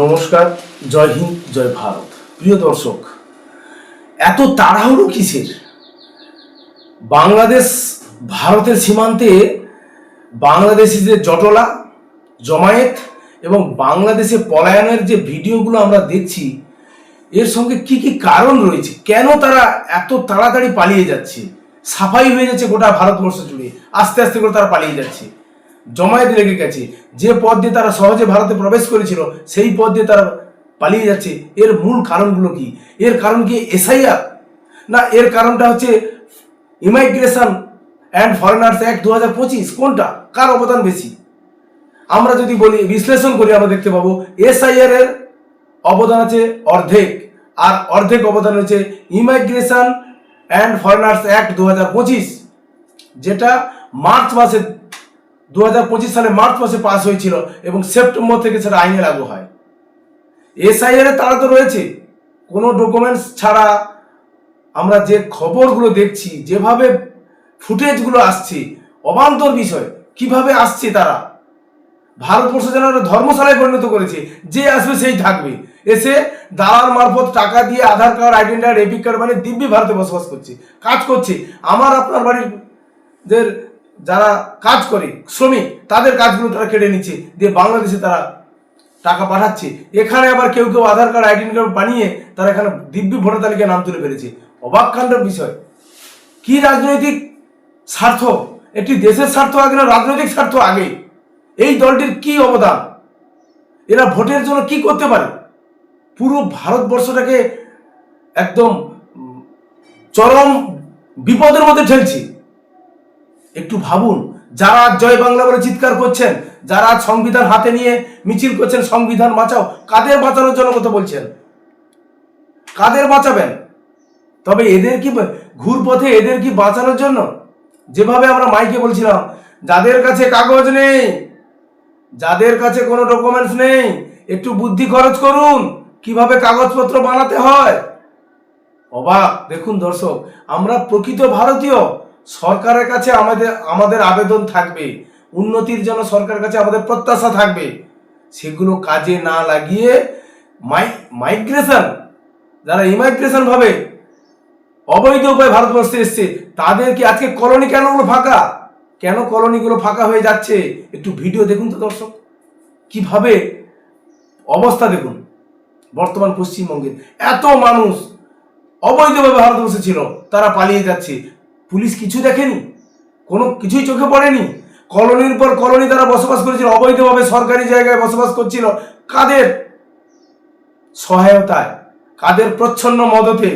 নমস্কার, জয় হিন্দ, জয় ভারত। প্রিয় দর্শক, এত তাড়াহুড়ো কিসের? বাংলাদেশ ভারতের সীমান্তে বাংলাদেশিদের জটলা, জমায়েত এবং বাংলাদেশে পলায়নের যে ভিডিওগুলো আমরা দেখছি, এর সঙ্গে কি কি কারণ রয়েছে? কেন তারা এত তাড়াতাড়ি পালিয়ে যাচ্ছে? সাফাই হয়ে যাচ্ছে গোটা ভারতবর্ষ জুড়ে। আস্তে আস্তে করে তারা পালিয়ে যাচ্ছে। জমায়েত লেগে গেছে। যে পথ দিয়ে তারা সহজে ভারতে প্রবেশ করেছিল, সেই পথ দিয়ে তারা পালিয়ে যাচ্ছে। এর মূল কারণগুলো কি? এর কারণ কি এসআইআর? না, এর কারণটা হচ্ছে ইমাইগ্রেশন অ্যান্ড ফরেনার্স অ্যাক্ট দু হাজার পঁচিশ। কোনটা? কার অবদান বেশি? আমরা যদি বলি, বিশ্লেষণ করি আমরা দেখতে পাবো, এসআইআর এর অবদান আছে অর্ধেক। আর অর্ধেক অবদান হচ্ছে ইমাইগ্রেশন অ্যান্ড ফরেনার্স অ্যাক্ট দু হাজার পঁচিশ, যেটা মার্চ মাসে দু হাজার পঁচিশ সালে মার্চ মাসে পাস হয়েছিল এবং সেপ্টেম্বর থেকে সেটা আইনে লাগু হয়। এসআইআর তারা তো রয়েছে। কোনো ডকুমেন্টস ছাড়া আমরা যে খবরগুলো দেখছি, যেভাবে ফুটেজগুলো আসছে, অবান্তর বিষয়, কীভাবে আসছে তারা? ভারতবর্ষ যেন ধর্মশালায় পরিণত করেছে, যে আসবে সেই থাকবে। এসে দালাল মারফত টাকা দিয়ে Aadhaar card, identity card EPIC card মানে দিব্যি ভারতে বসবাস করছে, কাজ করছে। আমার আপনার বাড়ির যারা কাজ করে, শ্রমিক, তাদের কাজগুলো তারা কেড়ে নিচ্ছে, দিয়ে বাংলাদেশে তারা টাকা পাঠাচ্ছে। এখানে আবার কেউ কেউ আধার কার্ড আইডেন্টি কার্ড বানিয়ে তারা এখানে দিব্যি ভোটার তালিকায় নাম তুলে ফেলেছে। অবাক কাণ্ডের বিষয়। কি রাজনৈতিক স্বার্থ? একটি দেশের স্বার্থ আগে না রাজনৈতিক স্বার্থ আগে? এই দলটির কি অবদান? এরা ভোটের জন্য কি করতে পারে? পুরো ভারতবর্ষটাকে একদম চরম বিপদের মধ্যে ঠেলছে। একটু ভাবুন, যারা আজ জয় বাংলা বলে চিৎকার করছেন, যারা আজ সংবিধান হাতে নিয়ে মিছিল করছেন, সংবিধান বাঁচাও, কাদের বাঁচানোর জন্য কথা বলছেন? কাদের বাঁচাবেন? তবে এদের কি ঘুরপথে এদের কি বাঁচানোর জন্য? যেভাবে আমরা মাইকে বলছিলাম, যাদের কাছে কাগজ নেই, যাদের কাছে কোনো ডকুমেন্টস নেই, একটু বুদ্ধি খরচ করুন, কীভাবে কাগজপত্র বানাতে হয়? অবাক, দেখুন দর্শক, আমরা প্রকৃত ভারতীয় সরকারের কাছে আমাদের আমাদের আবেদন থাকবে, উন্নতির জন্য সরকারের কাছে আমাদের প্রত্যাশা থাকবে। সেগুলো কাজে না লাগিয়ে মাই, মাইগ্রেশন, যারা ইমাইগ্রেশন ভাবে অবৈধ উপায় ভারতবর্ষে এসছে তাদের কি আজকে কলোনি কেন ওগুলো ফাঁকা? কেন কলোনিগুলো ফাঁকা হয়ে যাচ্ছে? একটু ভিডিও দেখুন তো দর্শক। কীভাবে অবস্থা দেখুন? বর্তমান পশ্চিমবঙ্গের এত মানুষ অবৈধভাবে ভারতবর্ষে ছিল, তারা পালিয়ে যাচ্ছে। পুলিশ কিছু দেখেনি? কোনো কিছুই চোখে পড়েনি? কলোনির পর কলোনি তারা বসবাস করেছিল, অবৈধভাবে সরকারি জায়গায় বসবাস করছিল। কাদের সহায়তায়, কাদের প্রচ্ছন্ন মদতে?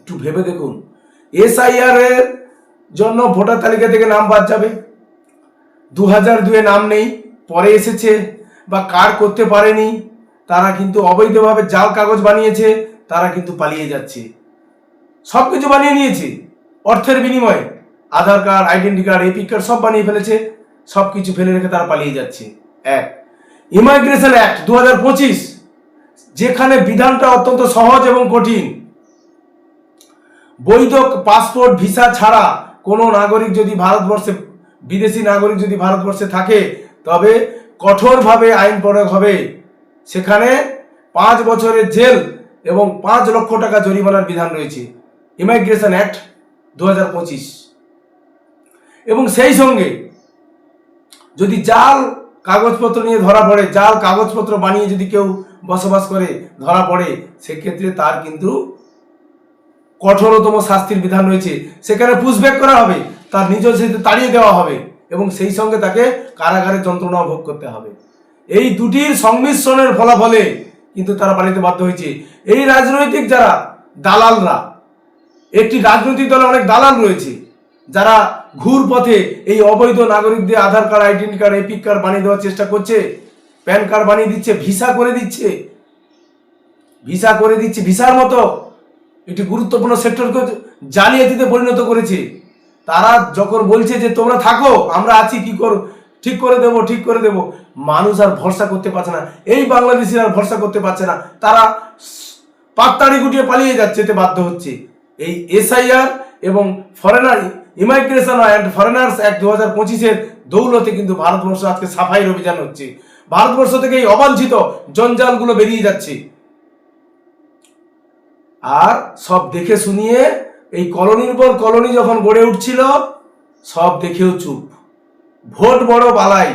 একটু ভেবে দেখুন। এসআইআর এর জন্য ভোটার তালিকা থেকে নাম বাদ যাবে। দু হাজার দুয়ে নাম নেই, পরে এসেছে বা কার করতে পারেনি, তারা কিন্তু অবৈধভাবে জাল কাগজ বানিয়েছে, তারা কিন্তু পালিয়ে যাচ্ছে। সব কিছু বানিয়ে নিয়েছে। অর্থের বিনিময়ে Aadhaar card, identity card EPIC card সব বানিয়ে ফেলেছে। সব কিছু ফেলে রেখে তারা পালিয়ে যাচ্ছে। এক। ইমাইগ্রেশন অ্যাক্ট দু হাজার পঁচিশ, যেখানে বিধানটা অত্যন্ত সহজ এবং কঠিন। বৈধ পাসপোর্ট, ভিসা ছাড়া কোনো নাগরিক যদি ভারতবর্ষে, বিদেশি নাগরিক যদি ভারতবর্ষে থাকে, তবে কঠোরভাবে আইন প্রয়োগ হবে। সেখানে পাঁচ বছরের জেল এবং পাঁচ লক্ষ টাকা জরিমানার বিধান রয়েছে। ইমাইগ্রেশন অ্যাক্ট দু হাজার পঁচিশ। এবং সেই সঙ্গে যদি জাল কাগজপত্র নিয়ে ধরা পড়ে, জাল কাগজপত্র বানিয়ে যদি কেউ বসবাস করে, ধরা পড়ে, সেক্ষেত্রে তার কিন্তু কঠোরতম শাস্তির বিধান রয়েছে। সেখানে পুষব্যাক করা হবে, তার নিজ সাথে তাড়িয়ে দেওয়া হবে, এবং সেই সঙ্গে তাকে কারাগারে যন্ত্রণা ভোগ করতে হবে। এই দুটির সংমিশ্রণের ফলাফলে কিন্তু তারা পালিতে বাধ্য হয়েছে। এই রাজনৈতিক যারা দালালরা একটি রাজনৈতিক দলে অনেক দালাল রয়েছে, যারা ঘুর পথে এই অবৈধ নাগরিকদের Aadhaar card identity card, EPIC card বানিয়ে দেওয়ার চেষ্টা করছে, প্যান কার্ড বানিয়ে দিচ্ছে, ভিসা করে দিচ্ছে, ভিসা করে দিচ্ছে, ভিসার মতো একটি গুরুত্বপূর্ণ সেক্টরকে জালিয়াতিতে পরিণত করেছে। তারা যখন বলছে যে, তোমরা থাকো, আমরা আছি, কি কর, ঠিক করে দেবো, ঠিক করে দেবো, মানুষ আর ভরসা করতে পারছে না। এই বাংলাদেশিরা আর ভরসা করতে পারছে না। তারা পাত্তাড়ি গুটিয়ে পালিয়ে যাচ্ছে এতে বাধ্য হচ্ছে। এই এসআইআর এবং foreigner immigration and foreigners act দু হাজার পঁচিশের দৌলতে কিন্তু ভারতবর্ষ আজকে সাফাইয়ের অভিযান হচ্ছে। ভারতবর্ষ থেকে এই অবাঞ্ছিত জঞ্জালগুলো বেরিয়ে যাচ্ছে। আর সব দেখে শুনিয়ে এই কলোনির পর কলোনি যখন গড়ে উঠছিল, সব দেখেও চুপ। ভোট বড় বালাই।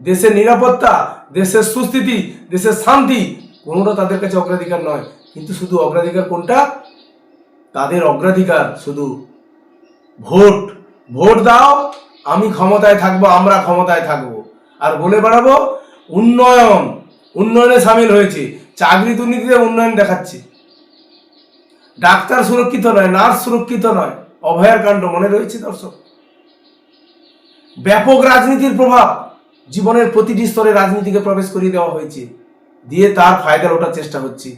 দেশের নিরাপত্তা, দেশের সুস্থিতি, দেশের শান্তি, কোনোটা তাদের কাছে অগ্রাধিকার নয়। কিন্তু শুধু অগ্রাধিকার কোনটা? তাদের অগ্রাধিকার শুধু ভোট ভোট দাও, আমি ক্ষমতায় থাকব, আমরা ক্ষমতায় থাকব। আর বলে বেড়াবো, উন্নয়ন, উন্নয়নে সামিল হয়েছে, চাকরি দুর্নীতিতে উন্নয়ন দেখাচ্ছে। ডাক্তার সুরক্ষিত নয়, নার্স সুরক্ষিত নয়, অভয়ার কাণ্ড মনে রয়েছে দর্শক। ব্যাপক রাজনীতির প্রভাব জীবনের প্রতিটি স্তরে রাজনীতিকে প্রবেশ করিয়ে দেওয়া হয়েছে, দিয়ে তার ফায়দা ওঠার চেষ্টা হচ্ছে।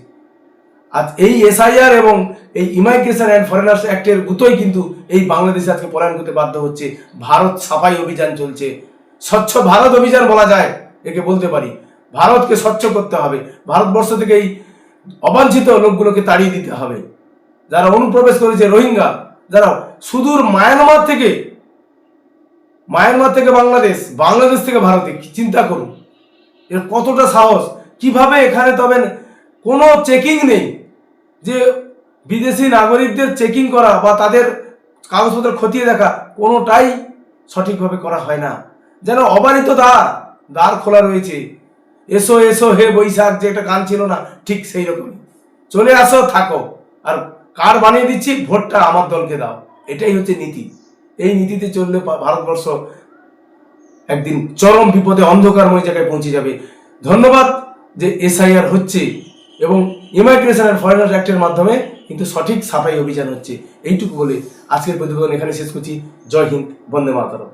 আজ এই এসআইআর এবং এই ইমাইগ্রেশন অ্যান্ড ফরেনার্স অ্যাক্টের গুতোই কিন্তু এই বাংলাদেশে আজকে পলায়ন করতে বাধ্য হচ্ছে। ভারত সাফাই অভিযান চলছে। স্বচ্ছ ভারত অভিযান বলা যায়, একে বলতে পারি। ভারতকে স্বচ্ছ করতে হবে। ভারতবর্ষ থেকে এই অবাঞ্ছিত লোকগুলোকে তাড়িয়ে দিতে হবে। যারা অনুপ্রবেশ করেছে রোহিঙ্গা, যারা সুদূর মায়ানমার থেকে মায়ানমার থেকে বাংলাদেশ বাংলাদেশ থেকে ভারতে চিন্তা করুন? এর কতটা সাহস? কীভাবে এখানে তবে কোনো চেকিং নেই? যে বিদেশি নাগরিকদের চেকিং করা বা তাদের কাগজপত্র খতিয়ে দেখা কোনোটাই সঠিকভাবে করা হয় না। যেন অবারিত দ্বার দ্বার খোলা রয়েছে। এসো এসো, হে বৈশাখ, যে একটা গান ছিল না, ঠিক সেই রকমই। চলে আসো, থাকো। আর কার বানিয়ে দিচ্ছি? ভোটটা আমার দলকে দাও। এটাই হচ্ছে নীতি। এই নীতিতে চললে ভারতবর্ষ একদিন চরম বিপদে অন্ধকারময় জায়গায় পৌঁছে যাবে। ধন্যবাদ যে এসআইআর হচ্ছে এবং ইমাইগ্রেশন অ্যান্ড ফরেনার অ্যাক্টের মাধ্যমে কিন্তু সঠিক সাফাই অভিযান হচ্ছে। এইটুকু বলে আজকের প্রতিবেদন এখানে শেষ করছি। জয় হিন্দ, বন্দে মাতরম।